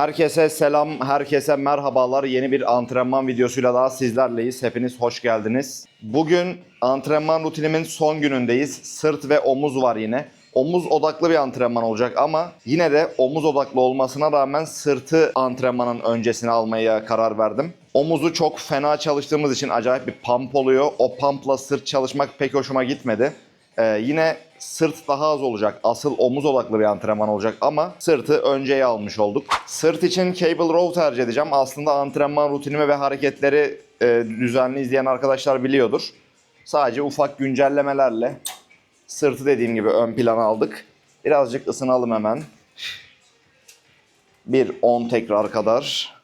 Herkese selam, herkese merhabalar. Yeni bir antrenman videosuyla daha sizlerleyiz. Hepiniz hoş geldiniz. Bugün antrenman rutinimin son günündeyiz. Sırt ve omuz var yine. Omuz odaklı bir antrenman olacak ama yine de omuz odaklı olmasına rağmen sırtı antrenmanın öncesine almaya karar verdim. Omuzu çok fena çalıştığımız için acayip bir pump oluyor. O pumpla sırt çalışmak pek hoşuma gitmedi. Ee, yine sırt daha az olacak. Asıl omuz odaklı bir antrenman olacak ama sırtı önceye almış olduk. Sırt için cable row tercih edeceğim. Aslında antrenman rutinimi ve hareketleri e, düzenli izleyen arkadaşlar biliyordur. Sadece ufak güncellemelerle sırtı dediğim gibi ön plana aldık. Birazcık ısınalım hemen. Bir 10 tekrar kadar.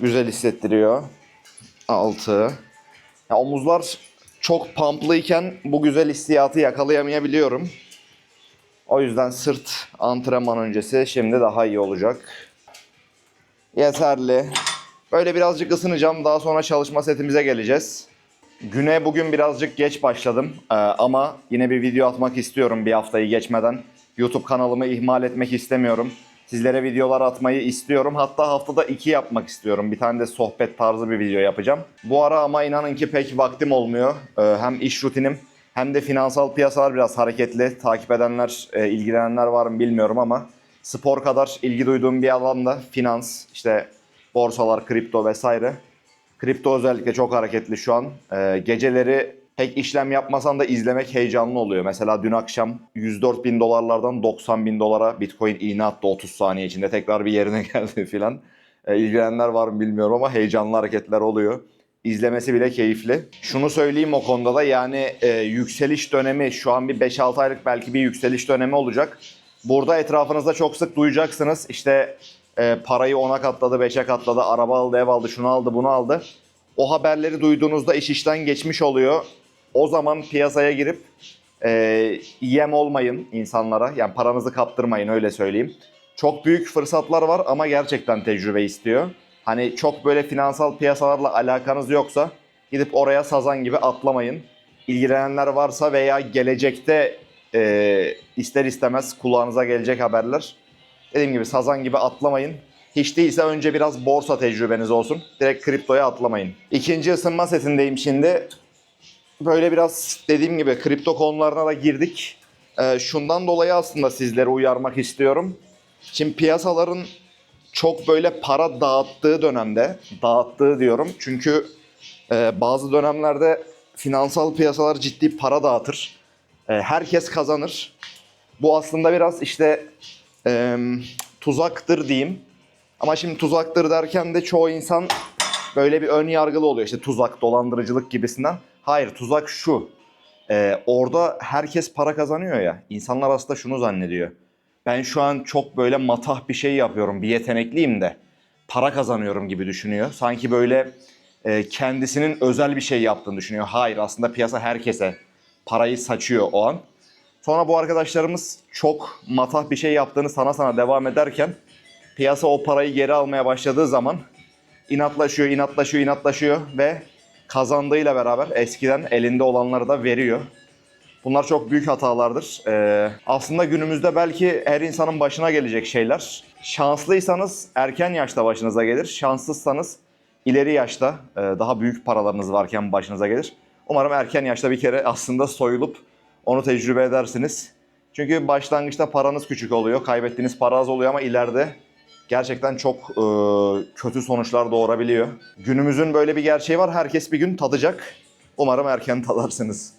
Güzel hissettiriyor. 6. Ya omuzlar çok pumplıyken bu güzel hissiyatı yakalayamayabiliyorum. O yüzden sırt antrenman öncesi şimdi daha iyi olacak. Yeterli. Böyle birazcık ısınacağım. Daha sonra çalışma setimize geleceğiz. Güne bugün birazcık geç başladım. Ee, ama yine bir video atmak istiyorum bir haftayı geçmeden. YouTube kanalımı ihmal etmek istemiyorum. Sizlere videolar atmayı istiyorum. Hatta haftada iki yapmak istiyorum. Bir tane de sohbet tarzı bir video yapacağım. Bu ara ama inanın ki pek vaktim olmuyor. Ee, hem iş rutinim hem de finansal piyasalar biraz hareketli. Takip edenler, e, ilgilenenler var mı bilmiyorum ama spor kadar ilgi duyduğum bir alanda finans, işte borsalar, kripto vesaire. Kripto özellikle çok hareketli şu an. Ee, geceleri pek işlem yapmasan da izlemek heyecanlı oluyor. Mesela dün akşam 104 bin dolarlardan 90 bin dolara Bitcoin iğne attı 30 saniye içinde. Tekrar bir yerine geldi filan. Ee, ilgilenenler var mı bilmiyorum ama heyecanlı hareketler oluyor. İzlemesi bile keyifli. Şunu söyleyeyim o konuda da yani e, yükseliş dönemi şu an bir 5-6 aylık belki bir yükseliş dönemi olacak. Burada etrafınızda çok sık duyacaksınız. İşte e, parayı 10'a katladı, 5'e katladı, araba aldı, ev aldı, şunu aldı, bunu aldı. O haberleri duyduğunuzda iş işten geçmiş oluyor. O zaman piyasaya girip e, yem olmayın insanlara. Yani paranızı kaptırmayın öyle söyleyeyim. Çok büyük fırsatlar var ama gerçekten tecrübe istiyor. Hani çok böyle finansal piyasalarla alakanız yoksa gidip oraya sazan gibi atlamayın. İlgilenenler varsa veya gelecekte e, ister istemez kulağınıza gelecek haberler. Dediğim gibi sazan gibi atlamayın. Hiç değilse önce biraz borsa tecrübeniz olsun. Direkt kriptoya atlamayın. İkinci ısınma setindeyim şimdi. Böyle biraz dediğim gibi kripto konularına da girdik. Ee, şundan dolayı aslında sizleri uyarmak istiyorum. Şimdi piyasaların çok böyle para dağıttığı dönemde, dağıttığı diyorum. Çünkü e, bazı dönemlerde finansal piyasalar ciddi para dağıtır. E, herkes kazanır. Bu aslında biraz işte e, tuzaktır diyeyim. Ama şimdi tuzaktır derken de çoğu insan böyle bir ön yargılı oluyor. İşte tuzak, dolandırıcılık gibisinden. Hayır tuzak şu. Ee, orada herkes para kazanıyor ya. İnsanlar aslında şunu zannediyor. Ben şu an çok böyle matah bir şey yapıyorum. Bir yetenekliyim de para kazanıyorum gibi düşünüyor. Sanki böyle e, kendisinin özel bir şey yaptığını düşünüyor. Hayır aslında piyasa herkese parayı saçıyor o an. Sonra bu arkadaşlarımız çok matah bir şey yaptığını sana sana devam ederken piyasa o parayı geri almaya başladığı zaman inatlaşıyor, inatlaşıyor, inatlaşıyor ve kazandığıyla beraber eskiden elinde olanları da veriyor. Bunlar çok büyük hatalardır. Ee, aslında günümüzde belki her insanın başına gelecek şeyler. Şanslıysanız erken yaşta başınıza gelir. Şanssızsanız ileri yaşta e, daha büyük paralarınız varken başınıza gelir. Umarım erken yaşta bir kere aslında soyulup onu tecrübe edersiniz. Çünkü başlangıçta paranız küçük oluyor, kaybettiğiniz para az oluyor ama ileride gerçekten çok e, kötü sonuçlar doğurabiliyor. Günümüzün böyle bir gerçeği var. Herkes bir gün tadacak. Umarım erken tadarsınız.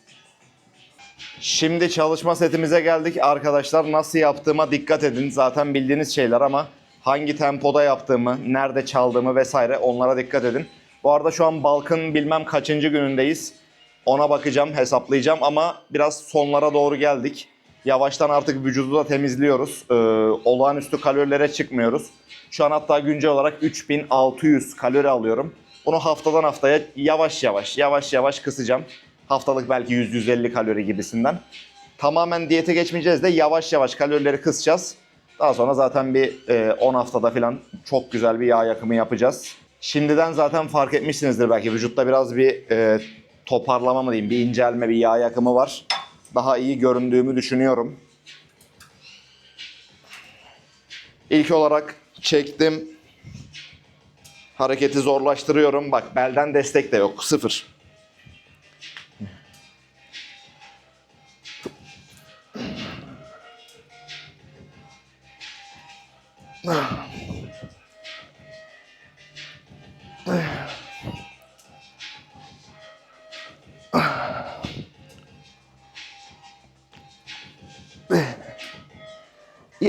Şimdi çalışma setimize geldik. Arkadaşlar nasıl yaptığıma dikkat edin. Zaten bildiğiniz şeyler ama hangi tempoda yaptığımı, nerede çaldığımı vesaire onlara dikkat edin. Bu arada şu an Balk'ın bilmem kaçıncı günündeyiz. Ona bakacağım, hesaplayacağım ama biraz sonlara doğru geldik. Yavaştan artık vücudu da temizliyoruz. Ee, olağanüstü kalorilere çıkmıyoruz. Şu an hatta güncel olarak 3600 kalori alıyorum. Bunu haftadan haftaya yavaş yavaş, yavaş yavaş kısacağım. Haftalık belki 100-150 kalori gibisinden. Tamamen diyete geçmeyeceğiz de yavaş yavaş kalorileri kısacağız. Daha sonra zaten bir e, 10 haftada falan çok güzel bir yağ yakımı yapacağız. Şimdiden zaten fark etmişsinizdir belki vücutta biraz bir e, toparlama mı diyeyim, bir incelme, bir yağ yakımı var. Daha iyi göründüğümü düşünüyorum. İlk olarak çektim. Hareketi zorlaştırıyorum. Bak belden destek de yok. Sıfır.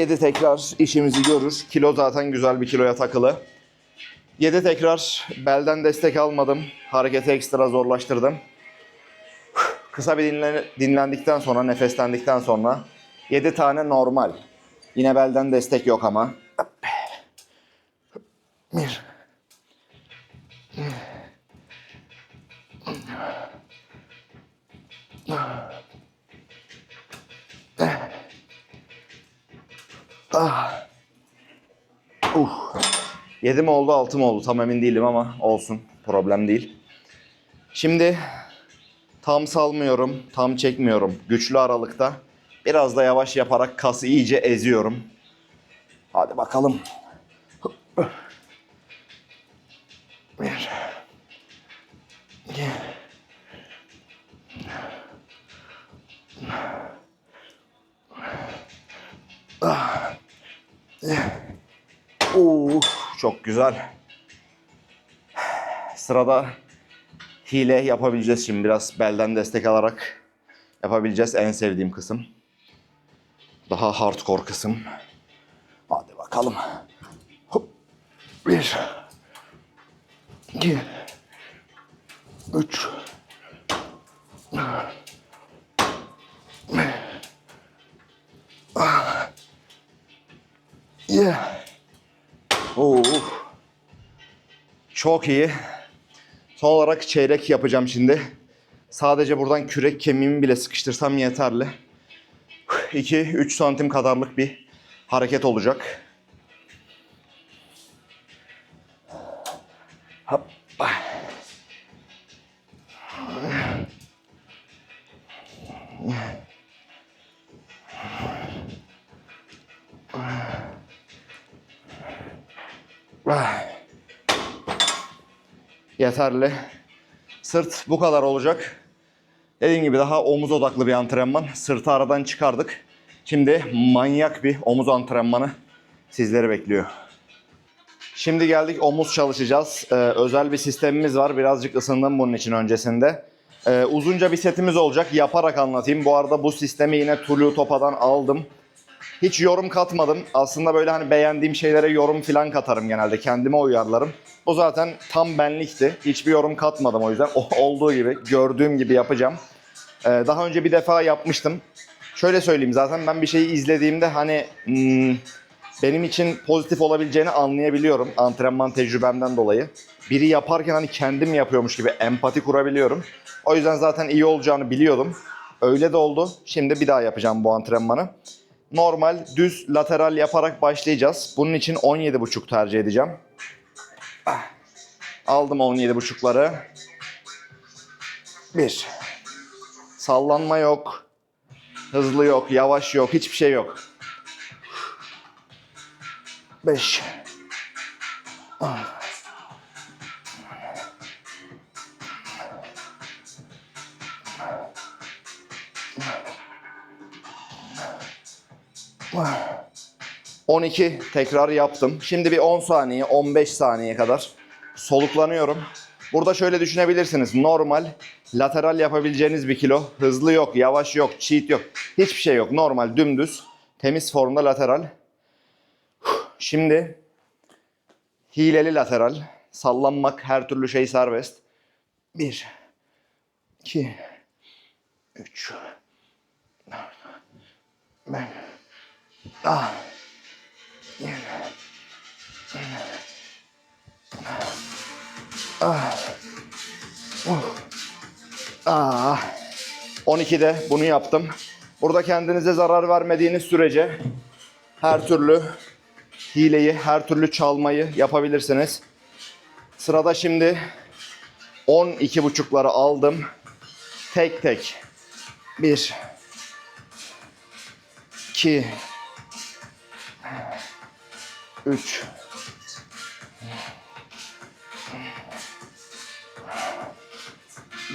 Yedi tekrar işimizi görür. Kilo zaten güzel bir kiloya takılı. 7 tekrar belden destek almadım. Hareketi ekstra zorlaştırdım. Kısa bir dinlen- dinlendikten sonra, nefeslendikten sonra 7 tane normal. Yine belden destek yok ama. Bir. Ah. Uh. 7 mi oldu 6 mı oldu tam emin değilim ama olsun problem değil. Şimdi tam salmıyorum, tam çekmiyorum. Güçlü aralıkta biraz da yavaş yaparak kası iyice eziyorum. Hadi bakalım. Güzel. Sırada hile yapabileceğiz şimdi biraz belden destek alarak yapabileceğiz en sevdiğim kısım. Daha hardcore kısım. Hadi bakalım. Hop. Bir. İki. Üç. Ah. Yeah. Oo. Çok iyi. Son olarak çeyrek yapacağım şimdi. Sadece buradan kürek kemiğimi bile sıkıştırsam yeterli. 2-3 santim kadarlık bir hareket olacak. Hop. Ah. Yeterli. Sırt bu kadar olacak. Dediğim gibi daha omuz odaklı bir antrenman. Sırtı aradan çıkardık. Şimdi manyak bir omuz antrenmanı sizleri bekliyor. Şimdi geldik omuz çalışacağız. Ee, özel bir sistemimiz var. Birazcık ısındım bunun için öncesinde. Ee, uzunca bir setimiz olacak. Yaparak anlatayım. Bu arada bu sistemi yine Tulu Topa'dan aldım. Hiç yorum katmadım. Aslında böyle hani beğendiğim şeylere yorum falan katarım genelde. Kendime uyarlarım. Bu zaten tam benlikti. Hiçbir yorum katmadım o yüzden. O- Olduğu gibi, gördüğüm gibi yapacağım. Ee, daha önce bir defa yapmıştım. Şöyle söyleyeyim zaten ben bir şeyi izlediğimde hani hmm, benim için pozitif olabileceğini anlayabiliyorum antrenman tecrübemden dolayı. Biri yaparken hani kendim yapıyormuş gibi empati kurabiliyorum. O yüzden zaten iyi olacağını biliyordum. Öyle de oldu. Şimdi bir daha yapacağım bu antrenmanı. Normal düz lateral yaparak başlayacağız. Bunun için 17,5 tercih edeceğim. Aldım 17,5'ları. 1. Sallanma yok. Hızlı yok, yavaş yok, hiçbir şey yok. 5. Ah. 12 tekrar yaptım. Şimdi bir 10 saniye, 15 saniye kadar soluklanıyorum. Burada şöyle düşünebilirsiniz. Normal lateral yapabileceğiniz bir kilo. Hızlı yok, yavaş yok, cheat yok. Hiçbir şey yok. Normal, dümdüz, temiz formda lateral. Şimdi hileli lateral. Sallanmak, her türlü şey serbest. 1 2 3 4 Ah. Ah. 12'de bunu yaptım. Burada kendinize zarar vermediğiniz sürece her türlü hileyi, her türlü çalmayı yapabilirsiniz. Sırada şimdi 12 buçukları aldım. Tek tek. 1 2 3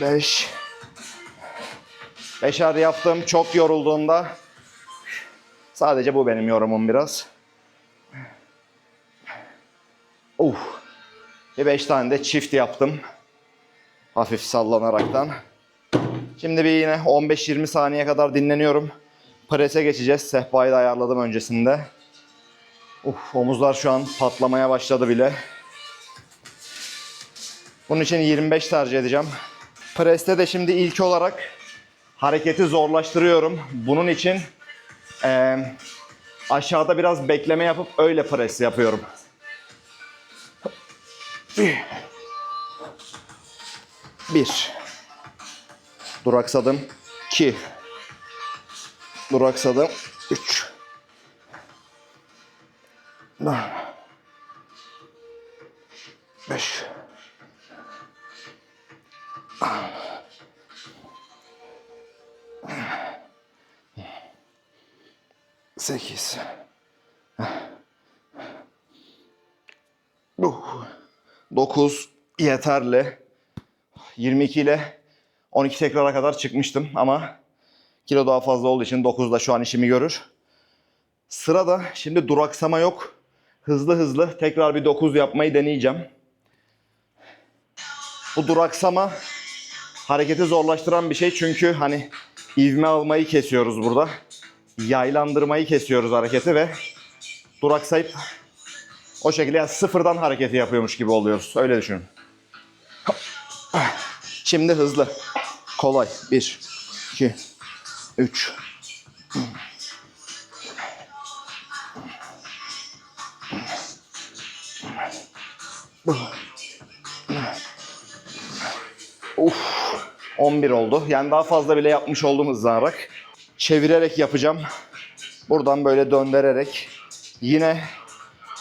5 Beşer yaptım. Çok yorulduğumda sadece bu benim yorumum biraz. Uf. Bir beş tane de çift yaptım. Hafif sallanaraktan. Şimdi bir yine 15-20 saniye kadar dinleniyorum. Prese geçeceğiz. Sehpayı da ayarladım öncesinde. Uf, omuzlar şu an patlamaya başladı bile. Bunun için 25 tercih edeceğim. Preste de şimdi ilk olarak hareketi zorlaştırıyorum. Bunun için eee, aşağıda biraz bekleme yapıp öyle pres yapıyorum. Bir. Duraksadım. İki. Duraksadım. Üç. Beş. 8 9 yeterli. 22 ile 12 tekrara kadar çıkmıştım ama kilo daha fazla olduğu için 9 da şu an işimi görür. Sırada şimdi duraksama yok. Hızlı hızlı tekrar bir 9 yapmayı deneyeceğim. Bu duraksama hareketi zorlaştıran bir şey çünkü hani ivme almayı kesiyoruz burada. Yaylandırmayı kesiyoruz hareketi ve duraksayıp o şekilde yani sıfırdan hareketi yapıyormuş gibi oluyoruz. Öyle düşünün. Şimdi hızlı. Kolay. 1, 2, 3. Uf. 11 oldu. Yani daha fazla bile yapmış oldum hızlanarak. Çevirerek yapacağım. Buradan böyle döndürerek yine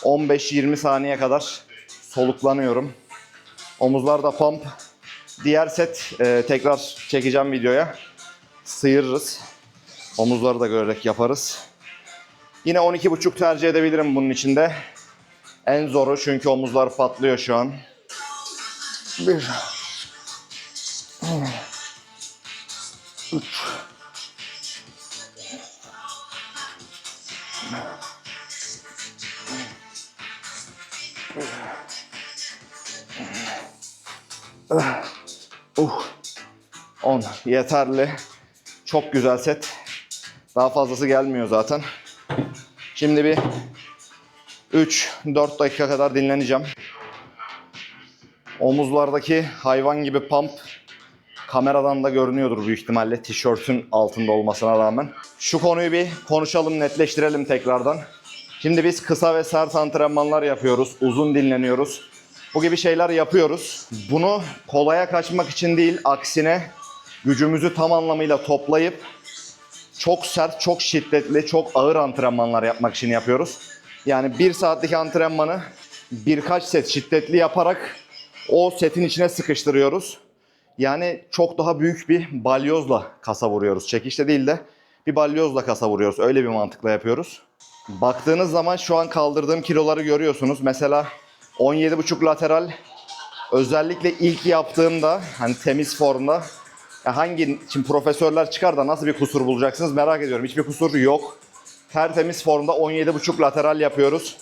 15-20 saniye kadar soluklanıyorum. Omuzlar da pump. Diğer set e, tekrar çekeceğim videoya. Sıyırırız. Omuzları da görerek yaparız. Yine 12.5 tercih edebilirim bunun içinde. En zoru çünkü omuzlar patlıyor şu an. Bir. Üç. Uh. 10 yeterli. Çok güzel set. Daha fazlası gelmiyor zaten. Şimdi bir 3-4 dakika kadar dinleneceğim. Omuzlardaki hayvan gibi pump kameradan da görünüyordur büyük ihtimalle tişörtün altında olmasına rağmen. Şu konuyu bir konuşalım, netleştirelim tekrardan. Şimdi biz kısa ve sert antrenmanlar yapıyoruz, uzun dinleniyoruz. Bu gibi şeyler yapıyoruz. Bunu kolaya kaçmak için değil, aksine gücümüzü tam anlamıyla toplayıp çok sert, çok şiddetli, çok ağır antrenmanlar yapmak için yapıyoruz. Yani bir saatlik antrenmanı birkaç set şiddetli yaparak o setin içine sıkıştırıyoruz. Yani çok daha büyük bir balyozla kasa vuruyoruz. Çekişte değil de bir balyozla kasa vuruyoruz. Öyle bir mantıkla yapıyoruz. Baktığınız zaman şu an kaldırdığım kiloları görüyorsunuz. Mesela 17,5 lateral özellikle ilk yaptığımda hani temiz formda hangi şimdi profesörler çıkar da nasıl bir kusur bulacaksınız merak ediyorum. Hiçbir kusur yok. Tertemiz formda 17,5 lateral yapıyoruz.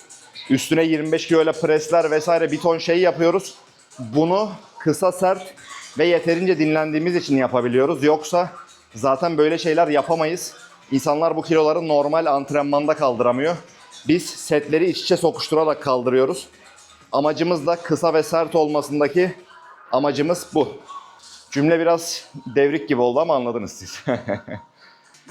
Üstüne 25 kilo ile presler vesaire bir ton şey yapıyoruz. Bunu kısa sert ve yeterince dinlendiğimiz için yapabiliyoruz. Yoksa zaten böyle şeyler yapamayız. İnsanlar bu kiloları normal antrenmanda kaldıramıyor. Biz setleri iç içe sokuşturarak kaldırıyoruz. Amacımız da kısa ve sert olmasındaki amacımız bu. Cümle biraz devrik gibi oldu ama anladınız siz.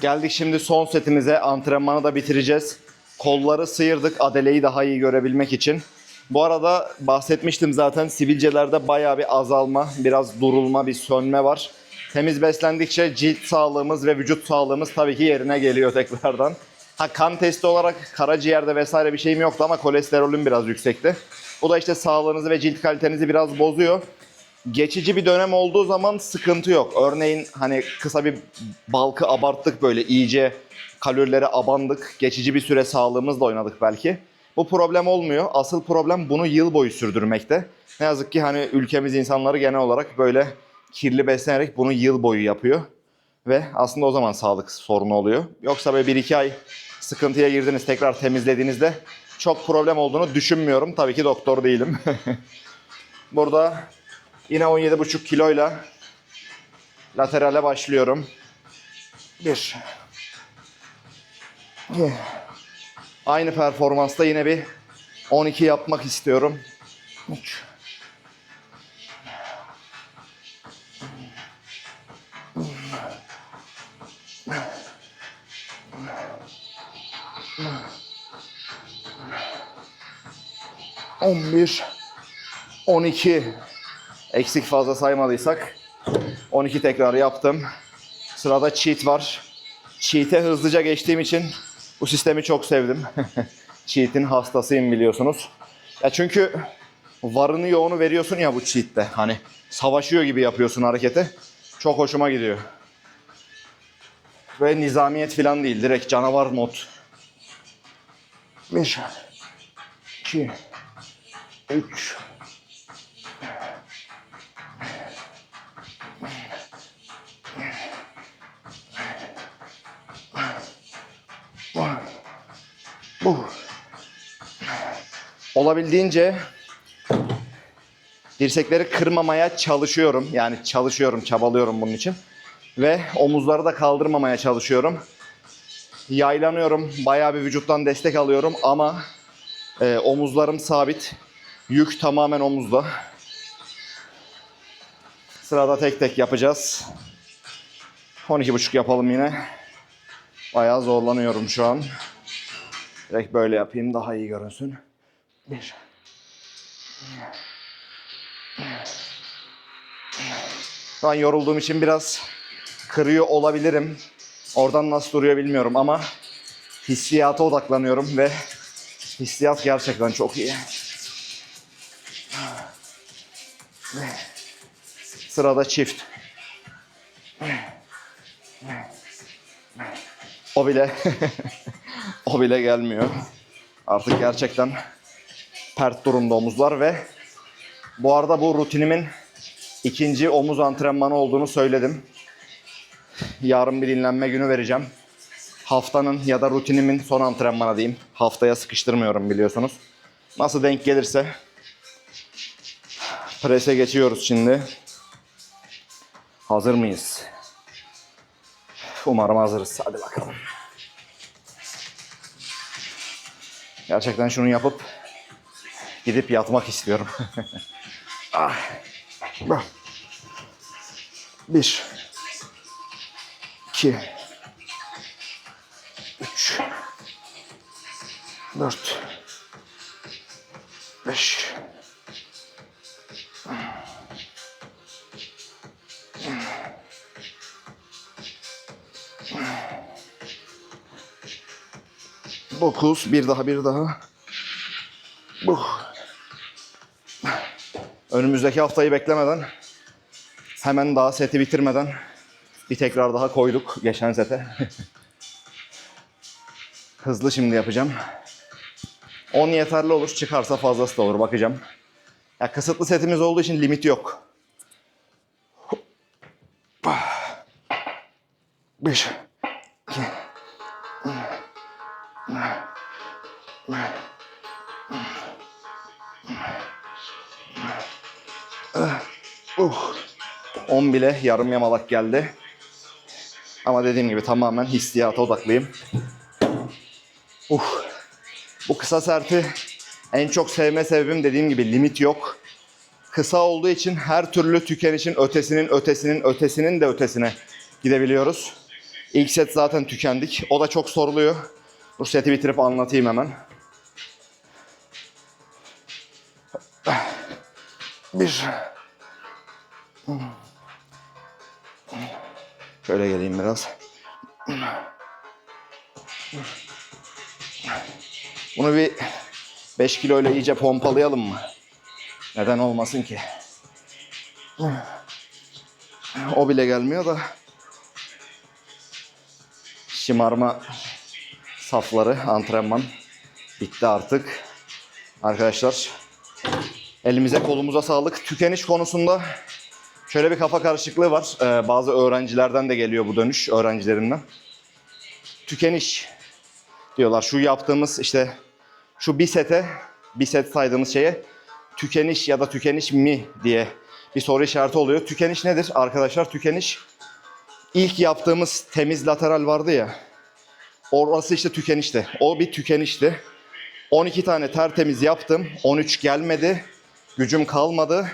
Geldik şimdi son setimize. Antrenmanı da bitireceğiz. Kolları sıyırdık adeleyi daha iyi görebilmek için. Bu arada bahsetmiştim zaten sivilcelerde bayağı bir azalma, biraz durulma, bir sönme var. Temiz beslendikçe cilt sağlığımız ve vücut sağlığımız tabii ki yerine geliyor tekrardan. Ha kan testi olarak karaciğerde vesaire bir şeyim yoktu ama kolesterolüm biraz yüksekti. Bu da işte sağlığınızı ve cilt kalitenizi biraz bozuyor. Geçici bir dönem olduğu zaman sıkıntı yok. Örneğin hani kısa bir balkı abarttık böyle iyice Kalorileri abandık. Geçici bir süre sağlığımızla oynadık belki. Bu problem olmuyor. Asıl problem bunu yıl boyu sürdürmekte. Ne yazık ki hani ülkemiz insanları genel olarak böyle kirli beslenerek bunu yıl boyu yapıyor. Ve aslında o zaman sağlık sorunu oluyor. Yoksa böyle 1-2 ay sıkıntıya girdiniz tekrar temizlediğinizde çok problem olduğunu düşünmüyorum. Tabii ki doktor değilim. Burada yine 17,5 kiloyla laterale başlıyorum. 1 Aynı performansta yine bir 12 yapmak istiyorum. 3 11 12 eksik fazla saymadıysak 12 tekrar yaptım. Sırada cheat var. Cheat'e hızlıca geçtiğim için bu sistemi çok sevdim. Cheat'in hastasıyım biliyorsunuz. Ya çünkü varını yoğunu veriyorsun ya bu cheat'te. Hani savaşıyor gibi yapıyorsun hareketi. Çok hoşuma gidiyor. Ve nizamiyet falan değil. Direkt canavar mod. 1 2 3 Bu. Olabildiğince dirsekleri kırmamaya çalışıyorum. Yani çalışıyorum, çabalıyorum bunun için. Ve omuzları da kaldırmamaya çalışıyorum. Yaylanıyorum, bayağı bir vücuttan destek alıyorum ama e, omuzlarım sabit. Yük tamamen omuzda. Sırada tek tek yapacağız. 12.5 yapalım yine. Bayağı zorlanıyorum şu an. Direkt böyle yapayım daha iyi görünsün. Bir. Şu an yorulduğum için biraz kırıyor olabilirim. Oradan nasıl duruyor bilmiyorum ama hissiyata odaklanıyorum ve hissiyat gerçekten çok iyi. Sırada çift. O bile o bile gelmiyor. Artık gerçekten pert durumda omuzlar ve bu arada bu rutinimin ikinci omuz antrenmanı olduğunu söyledim. Yarın bir dinlenme günü vereceğim. Haftanın ya da rutinimin son antrenmanı diyeyim. Haftaya sıkıştırmıyorum biliyorsunuz. Nasıl denk gelirse prese geçiyoruz şimdi. Hazır mıyız? Umarım hazırız. Hadi bakalım. Gerçekten şunu yapıp gidip yatmak istiyorum. ah. Bir. İki. Üç. Dört. Beş. 9. Bir daha bir daha. Uh. Önümüzdeki haftayı beklemeden hemen daha seti bitirmeden bir tekrar daha koyduk geçen sete. Hızlı şimdi yapacağım. 10 yeterli olur. Çıkarsa fazlası da olur. Bakacağım. Ya kısıtlı setimiz olduğu için limit yok. 5 10 bile yarım yamalak geldi. Ama dediğim gibi tamamen hissiyata odaklıyım. Uh. Bu kısa serti en çok sevme sebebim dediğim gibi limit yok. Kısa olduğu için her türlü tükenişin ötesinin ötesinin ötesinin de ötesine gidebiliyoruz. İlk set zaten tükendik. O da çok soruluyor. Bu seti bitirip anlatayım hemen. Bir. Şöyle geleyim biraz. Bunu bir 5 kilo ile iyice pompalayalım mı? Neden olmasın ki? O bile gelmiyor da. şımarma safları antrenman bitti artık. Arkadaşlar elimize kolumuza sağlık. Tükeniş konusunda şöyle bir kafa karışıklığı var. Ee, bazı öğrencilerden de geliyor bu dönüş öğrencilerimden. Tükeniş diyorlar. Şu yaptığımız işte şu bir sete, bir set saydığımız şeye tükeniş ya da tükeniş mi diye bir soru işareti oluyor. Tükeniş nedir? Arkadaşlar tükeniş ilk yaptığımız temiz lateral vardı ya. Orası işte tükenişti. O bir tükenişti. 12 tane tertemiz yaptım. 13 gelmedi. Gücüm kalmadı.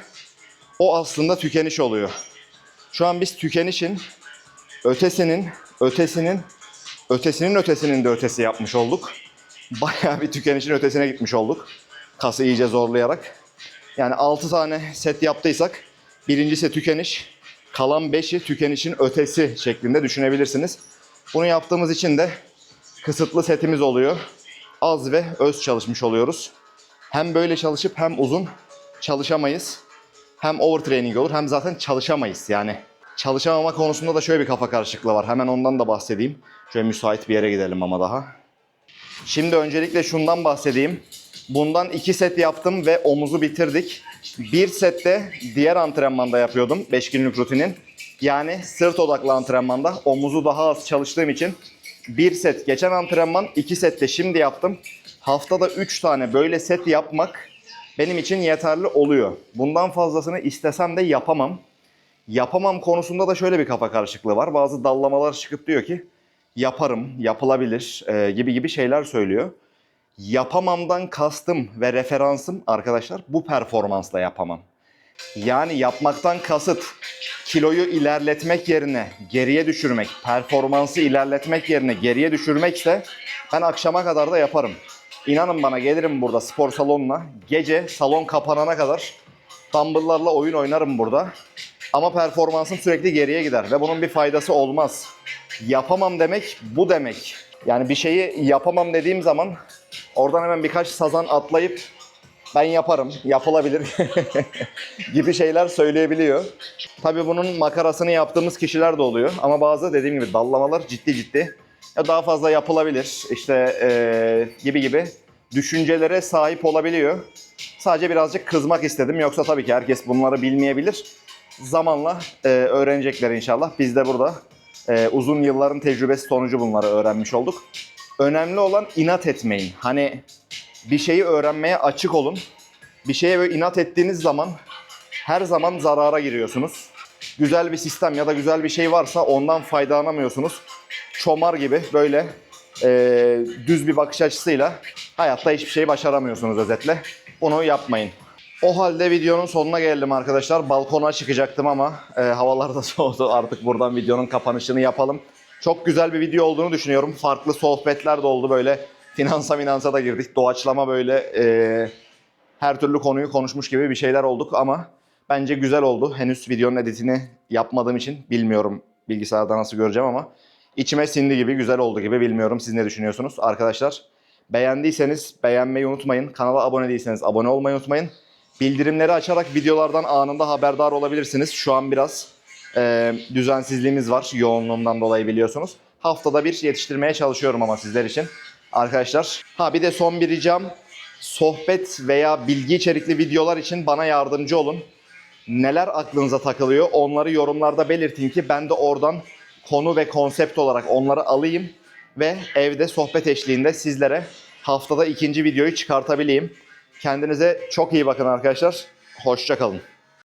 O aslında tükeniş oluyor. Şu an biz tükenişin ötesinin, ötesinin, ötesinin ötesinin de ötesi yapmış olduk. Bayağı bir tükenişin ötesine gitmiş olduk. Kası iyice zorlayarak. Yani 6 tane set yaptıysak birincisi tükeniş, kalan 5'i tükenişin ötesi şeklinde düşünebilirsiniz. Bunu yaptığımız için de kısıtlı setimiz oluyor. Az ve öz çalışmış oluyoruz. Hem böyle çalışıp hem uzun çalışamayız. Hem overtraining olur hem zaten çalışamayız yani. Çalışamama konusunda da şöyle bir kafa karışıklığı var. Hemen ondan da bahsedeyim. Şöyle müsait bir yere gidelim ama daha. Şimdi öncelikle şundan bahsedeyim. Bundan iki set yaptım ve omuzu bitirdik. Bir sette diğer antrenmanda yapıyordum 5 günlük rutinin. Yani sırt odaklı antrenmanda omuzu daha az çalıştığım için bir set geçen antrenman, iki set de şimdi yaptım. Haftada 3 tane böyle set yapmak benim için yeterli oluyor. Bundan fazlasını istesem de yapamam. Yapamam konusunda da şöyle bir kafa karışıklığı var. Bazı dallamalar çıkıp diyor ki yaparım, yapılabilir e, gibi gibi şeyler söylüyor. Yapamamdan kastım ve referansım arkadaşlar bu performansla yapamam. Yani yapmaktan kasıt kiloyu ilerletmek yerine geriye düşürmek, performansı ilerletmek yerine geriye düşürmekse ben akşama kadar da yaparım. İnanın bana gelirim burada spor salonuna. Gece salon kapanana kadar dumbbell'larla oyun oynarım burada. Ama performansım sürekli geriye gider ve bunun bir faydası olmaz. Yapamam demek bu demek. Yani bir şeyi yapamam dediğim zaman oradan hemen birkaç sazan atlayıp ben yaparım, yapılabilir gibi şeyler söyleyebiliyor. Tabii bunun makarasını yaptığımız kişiler de oluyor. Ama bazı dediğim gibi dallamalar ciddi ciddi. Ya daha fazla yapılabilir işte eee, gibi gibi düşüncelere sahip olabiliyor. Sadece birazcık kızmak istedim. Yoksa tabii ki herkes bunları bilmeyebilir. Zamanla eee, öğrenecekler inşallah. Biz de burada eee, uzun yılların tecrübesi sonucu bunları öğrenmiş olduk. Önemli olan inat etmeyin. Hani bir şeyi öğrenmeye açık olun. Bir şeye böyle inat ettiğiniz zaman her zaman zarara giriyorsunuz. Güzel bir sistem ya da güzel bir şey varsa ondan faydalanamıyorsunuz. Çomar gibi böyle e, düz bir bakış açısıyla hayatta hiçbir şey başaramıyorsunuz özetle. Bunu yapmayın. O halde videonun sonuna geldim arkadaşlar. Balkona çıkacaktım ama e, havalar da soğudu. Artık buradan videonun kapanışını yapalım. Çok güzel bir video olduğunu düşünüyorum. Farklı sohbetler de oldu böyle. Finansa minansa da girdik. Doğaçlama böyle e, her türlü konuyu konuşmuş gibi bir şeyler olduk ama bence güzel oldu. Henüz videonun editini yapmadığım için bilmiyorum bilgisayarda nasıl göreceğim ama içime sindi gibi güzel oldu gibi bilmiyorum. Siz ne düşünüyorsunuz arkadaşlar? Beğendiyseniz beğenmeyi unutmayın. Kanala abone değilseniz abone olmayı unutmayın. Bildirimleri açarak videolardan anında haberdar olabilirsiniz. Şu an biraz e, düzensizliğimiz var yoğunluğumdan dolayı biliyorsunuz. Haftada bir yetiştirmeye çalışıyorum ama sizler için. Arkadaşlar ha bir de son bir ricam sohbet veya bilgi içerikli videolar için bana yardımcı olun. Neler aklınıza takılıyor onları yorumlarda belirtin ki ben de oradan konu ve konsept olarak onları alayım ve evde sohbet eşliğinde sizlere haftada ikinci videoyu çıkartabileyim. Kendinize çok iyi bakın arkadaşlar. Hoşça kalın.